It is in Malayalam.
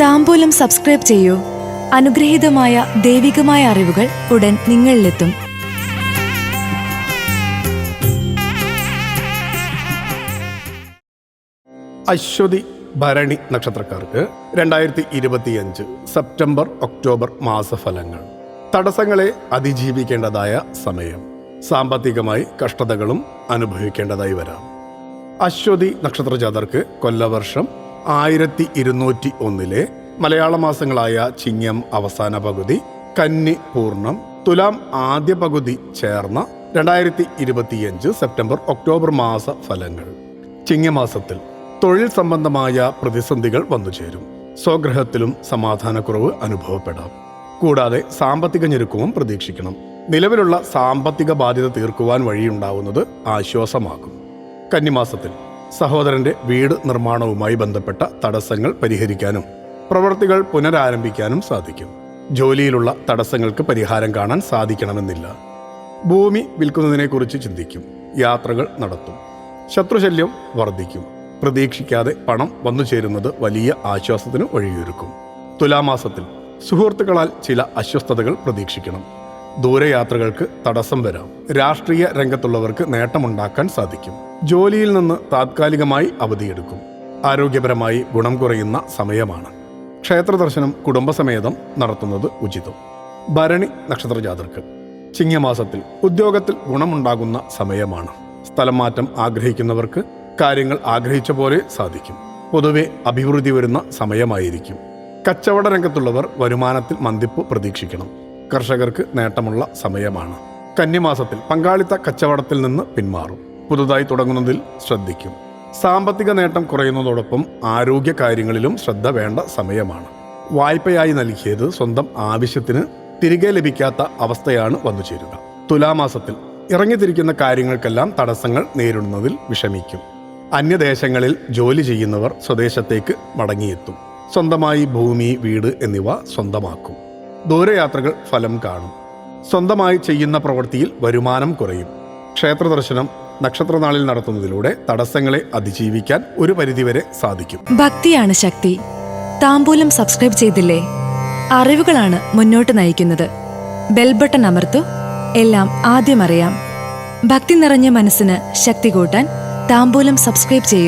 താമ്പൂലം സബ്സ്ക്രൈബ് ചെയ്യൂ. അനുഗ്രഹീതമായ ദൈവികമായ അറിവുകൾ ഉടൻ നിങ്ങളിലെത്തും. അശ്വതി ഭരണി നക്ഷത്രക്കാർക്ക് രണ്ടായിരത്തി ഇരുപത്തിയഞ്ച് സെപ്റ്റംബർ ഒക്ടോബർ മാസഫലങ്ങൾ. തടസ്സങ്ങളെ അതിജീവിക്കേണ്ടതായ സമയം. സാമ്പത്തികമായി കഷ്ടതകളും അനുഭവിക്കേണ്ടതായി വരാം. അശ്വതി നക്ഷത്ര ജാതർക്ക് കൊല്ലവർഷം ആയിരത്തി ഇരുന്നൂറ്റി ഒന്നിലെ മലയാള മാസങ്ങളായ ചിങ്ങം അവസാന പകുതി കന്നി പൂർണം തുലാം ആദ്യ പകുതി ചേർന്ന രണ്ടായിരത്തി ഇരുപത്തിയഞ്ച് സെപ്റ്റംബർ ഒക്ടോബർ മാസ ഫലങ്ങൾ. ചിങ്ങമാസത്തിൽ തൊഴിൽ സംബന്ധമായ പ്രതിസന്ധികൾ വന്നുചേരും സ്വഗ്രഹത്തിലും സമാധാനക്കുറവ് അനുഭവപ്പെടാം. കൂടാതെ സാമ്പത്തിക ഞെരുക്കവും പ്രതീക്ഷിക്കണം. നിലവിലുള്ള സാമ്പത്തിക ബാധ്യത തീർക്കുവാൻ വഴിയുണ്ടാവുന്നത് ആശ്വാസമാകും. കന്നിമാസത്തിൽ സഹോദരന്റെ വീട് നിർമ്മാണവുമായി ബന്ധപ്പെട്ട തടസ്സങ്ങൾ പരിഹരിക്കാനും പ്രവൃത്തികൾ പുനരാരംഭിക്കാനും സാധിക്കും. ജോലിയിലുള്ള തടസ്സങ്ങൾക്ക് പരിഹാരം കാണാൻ സാധിക്കണമെന്നില്ല. ഭൂമി വിൽക്കുന്നതിനെക്കുറിച്ച് ചിന്തിക്കും. യാത്രകൾ നടത്തും. ശത്രുശല്യം വർദ്ധിക്കും. പ്രതീക്ഷിക്കാതെ പണം വന്നു ചേരുന്നത് വലിയ ആശ്വാസത്തിന് വഴിയൊരുക്കും. തുലാമാസത്തിൽ സുഹൃത്തുക്കളാൽ ചില അസ്വസ്ഥതകൾ പ്രതീക്ഷിക്കണം. ദൂരയാത്രകൾക്ക് തടസ്സം വരാം. രാഷ്ട്രീയ രംഗത്തുള്ളവർക്ക് നേട്ടമുണ്ടാക്കാൻ സാധിക്കും. ജോലിയിൽ നിന്ന് താത്കാലികമായി അവധിയെടുക്കും. ആരോഗ്യപരമായി ഗുണം കുറയുന്ന സമയമാണ്. ക്ഷേത്രദർശനം കുടുംബസമേതം നടത്തുന്നത് ഉചിതം. ഭരണി നക്ഷത്ര ജാതർക്ക് ചിങ്ങമാസത്തിൽ ഉദ്യോഗത്തിൽ ഗുണമുണ്ടാകുന്ന സമയമാണ്. സ്ഥലം മാറ്റം ആഗ്രഹിക്കുന്നവർക്ക് കാര്യങ്ങൾ ആഗ്രഹിച്ച പോലെ സാധിക്കും. പൊതുവെ അഭിവൃദ്ധി വരുന്ന സമയമായിരിക്കും. കച്ചവട രംഗത്തുള്ളവർ വരുമാനത്തിൽ മന്തിപ്പ് പ്രതീക്ഷിക്കണം. കർഷകർക്ക് നേട്ടമുള്ള സമയമാണ്. കന്നിമാസത്തിൽ പങ്കാളിത്ത കച്ചവടത്തിൽ നിന്ന് പിന്മാറും. പുതുതായി തുടങ്ങുന്നതിൽ ശ്രദ്ധിക്കും. സാമ്പത്തിക നേട്ടം കുറയുന്നതോടൊപ്പം ആരോഗ്യ കാര്യങ്ങളിലും ശ്രദ്ധ വേണ്ട സമയമാണ്. വായ്പയായി നൽകിയത് സ്വന്തം ആവശ്യത്തിന് തിരികെ ലഭിക്കാത്ത അവസ്ഥയാണ് വന്നു ചേരുക. തുലാമാസത്തിൽ ഇറങ്ങിത്തിരിക്കുന്ന കാര്യങ്ങൾക്കെല്ലാം തടസ്സങ്ങൾ നേരിടുന്നതിൽ വിഷമിക്കും. അന്യദേശങ്ങളിൽ ജോലി ചെയ്യുന്നവർ സ്വദേശത്തേക്ക് മടങ്ങിയെത്തും. സ്വന്തമായി ഭൂമി വീട് എന്നിവ സ്വന്തമാക്കും. ദൂരയാത്രകൾ ഫലം കാണും. സ്വന്തമായി ചെയ്യുന്ന പ്രവൃത്തിയിൽ വരുമാനം കുറയും. ക്ഷേത്ര ദർശനം നക്ഷത്രനാളിൽ നടത്തുന്നതിലൂടെ തടസ്സങ്ങളെ അതിജീവിക്കാൻ ഒരു പരിധിവരെ സാധിക്കും. ഭക്തിയാണ് ശക്തി. താമ്പൂലം സബ്സ്ക്രൈബ് ചെയ്തില്ലേ? അറിവുകളാണ് മുന്നോട്ട് നയിക്കുന്നത്. ബെൽബട്ടൺ അമർത്തു. എല്ലാം ആദ്യം അറിയാം. ഭക്തി നിറഞ്ഞ മനസ്സിന് ശക്തി കൂട്ടാൻ താമ്പൂലം സബ്സ്ക്രൈബ് ചെയ്യൂ.